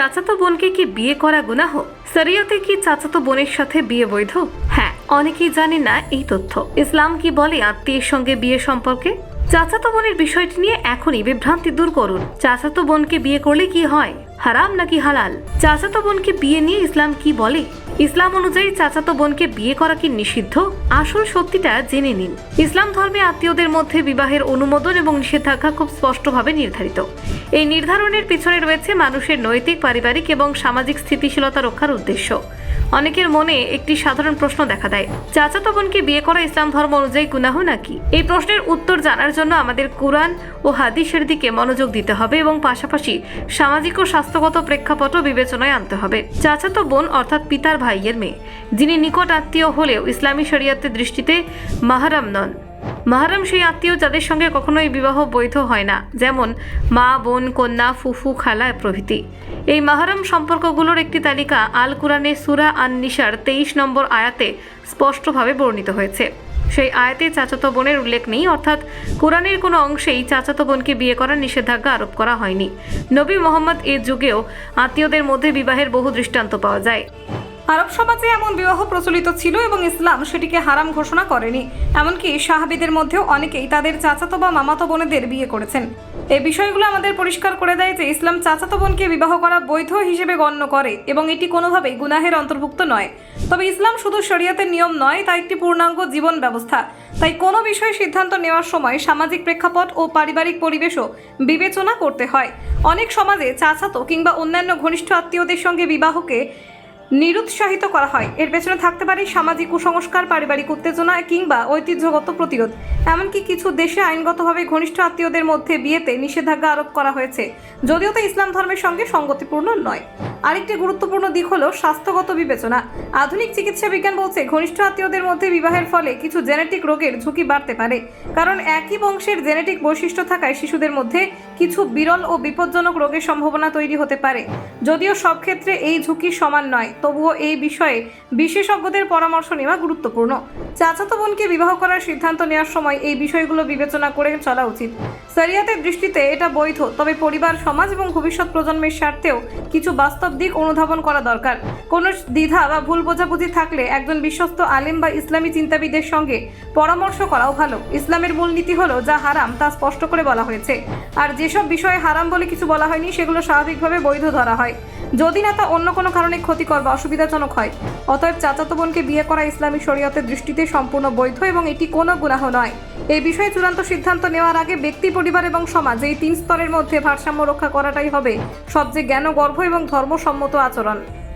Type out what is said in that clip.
চাচাতো বোনকে কি বিয়ে করা গুনাহ? শরিয়তে কি চাচাতো বোনের সাথে বিয়ে বৈধ? হ্যাঁ অনেকেই জানে না এই তথ্য। ইসলাম কি বলে আত্মীয়ের সঙ্গে বিয়ে সম্পর্কে? চাচাতো বোনের বিষয়টি নিয়ে এখনই বিভ্রান্তি দূর করুন। চাচাতো বোনকে বিয়ে করলে কি হয়? হারাম নাকি হালাল? চাচাতো বোনকে বিয়ে নিয়ে ইসলাম কি বলে? ইসলাম অনুযায়ী চাচাতো বোনকে বিয়ে করা কি নিষিদ্ধ? আসল সত্যিটা জেনে নিন। ইসলাম ধর্মে আত্মীয়দের মধ্যে বিবাহের অনুমোদন এবং নিষেধাজ্ঞা খুব স্পষ্টভাবে নির্ধারিত। এই নির্ধারণের পিছনে রয়েছে মানুষের নৈতিক, পারিবারিক এবং সামাজিক স্থিতিশীলতা রক্ষার উদ্দেশ্য। অনেকের মনে একটি সাধারণ প্রশ্ন দেখা দেয়। চাচাতো বোনকে বিয়ে করা ইসলাম ধর্ম অনুযায়ী গুনাহ নাকি? এই প্রশ্নের উত্তর জানার জন্য আমাদের কোরআন ও হাদিসের দিকে মনোযোগ দিতে হবে এবং পাশাপাশি সামাজিক ও স্বাস্থ্যগত প্রেক্ষাপটও বিবেচনায় আনতে হবে। চাচাতো বোন অর্থাৎ পিতার ভাইয়ের মেয়ে, যিনি নিকট আত্মীয় হলেও ইসলামী শরিয়াতের দৃষ্টিতে মাহারাম নন। মাহারাম সেই আত্মীয় যাদের সঙ্গে কখনোই বিবাহ বৈধ হয় না, যেমন মা, বোন, কন্যা, ফুফু, খালা প্রভৃতি। এই মাহারাম সম্পর্কগুলোর একটি তালিকা আল কুরআনে সুরা আন নিসার তেইশ নম্বর আয়াতে স্পষ্টভাবে বর্ণিত হয়েছে। সেই আয়াতে চাচাতো বোনের উল্লেখ নেই, অর্থাৎ কোরআনের কোনো অংশেই চাচাতো বোনকে বিয়ে করার নিষেধাজ্ঞা আরোপ করা হয়নি। নবী মোহাম্মদ এ যুগেও আত্মীয়দের মধ্যে বিবাহের বহু দৃষ্টান্ত পাওয়া যায়। আরব সমাজে এমন বিবাহ প্রচলিত ছিল এবং ইসলাম সেটিকে হারাম ঘোষণা করেনি। এমনকি সাহাবিদের মধ্যেও অনেকেই তাদের চাচাতো বা মামাতো বোনেদের বিয়ে করেছেন। এই বিষয়গুলো আমাদের পরিষ্কার করে দেয় যে ইসলাম চাচাতো বোনকে বিবাহ করা বৈধ হিসেবে গণ্য করে এবং এটি কোনোভাবেই গুনাহের অন্তর্ভুক্ত নয়। তবে ইসলাম শুধু শরীয়তের নিয়ম নয়, তা একটি পূর্ণাঙ্গ জীবন ব্যবস্থা। তাই কোনো বিষয়ে সিদ্ধান্ত নেওয়ার সময় সামাজিক প্রেক্ষাপট ও পারিবারিক পরিবেশও বিবেচনা করতে হয়। অনেক সমাজে চাচাতো কিংবা অন্যান্য ঘনিষ্ঠ আত্মীয়দের সঙ্গে বিবাহকে নিরুৎসাহিত করা হয়। এর পেছনে থাকতে পারে সামাজিক কুসংস্কার, পারিবারিক উত্তেজনা কিংবা ঐতিহ্যগত প্রতিরোধ। এমনকি কিছু দেশে আইনগতভাবে ঘনিষ্ঠ আত্মীয়দের মধ্যে বিয়েতে নিষেধাজ্ঞা আরোপ করা হয়েছে। যদিও তা ইসলাম ধর্মের সঙ্গে সঙ্গতিপূর্ণ নয়। আরেকটি গুরুত্বপূর্ণ দিক হলো স্বাস্থ্যগত বিবেচনা। আধুনিক চিকিৎসা বিজ্ঞান বলছে, ঘনিষ্ঠ আত্মীয়দের মধ্যে বিবাহের ফলে কিছু জেনেটিক রোগের ঝুঁকি বাড়তে পারে। কারণ একই বংশের জেনেটিক বৈশিষ্ট্য থাকায় শিশুদের মধ্যে কিছু বিরল ও বিপজ্জনক রোগের সম্ভাবনা তৈরি হতে পারে। যদিও সব ক্ষেত্রে এই ঝুঁকি সমান নয়, তবুও এই বিষয়ে বিশেষজ্ঞদের পরামর্শ নেওয়া গুরুত্বপূর্ণ। চাচাতো বোনকে বিবাহ করার সিদ্ধান্ত নেওয়ার সময় এই বিষয়গুলো বিবেচনা করে চলা উচিত। শরিয়াতের দৃষ্টিতে এটা বৈধ, তবে পরিবার, সমাজ এবং ভবিষ্যৎ প্রজন্মের স্বার্থেও কিছু বাস্তব দিক অনুধাবন করা দরকার। কোনো দ্বিধা বা ভুল বোঝাবুঝি থাকলে একজন বিশ্বস্ত আলেম বা ইসলামী চিন্তাবিদের সঙ্গে পরামর্শ করাও ভালো। ইসলামের মূলনীতি হলো যা হারাম তা স্পষ্ট করে বলা হয়েছে। আর যেসব বিষয়ে হারাম বলে কিছু বলা হয়নি, সেগুলো স্বাভাবিকভাবে বৈধ ধরা হয়। যদি না তা অন্য কোনো কারণে ক্ষতিকর বা অসুবিধাজনক হয়। অতএব চাচাতো বোনকে বিয়ে করা ইসলামী শরীয়তের দৃষ্টিতে সম্পূর্ণ বৈধ এবং এটি কোনো গুনাহ নয়। এই বিষয়ে চূড়ান্ত সিদ্ধান্ত নেওয়ার আগে ব্যক্তি, পরিবার এবং সমাজ এই তিন স্তরের মধ্যে ভারসাম্য রক্ষা করাটাই হবে সবচেয়ে জ্ঞানগর্ভ এবং ধর্মসম্মত আচরণ।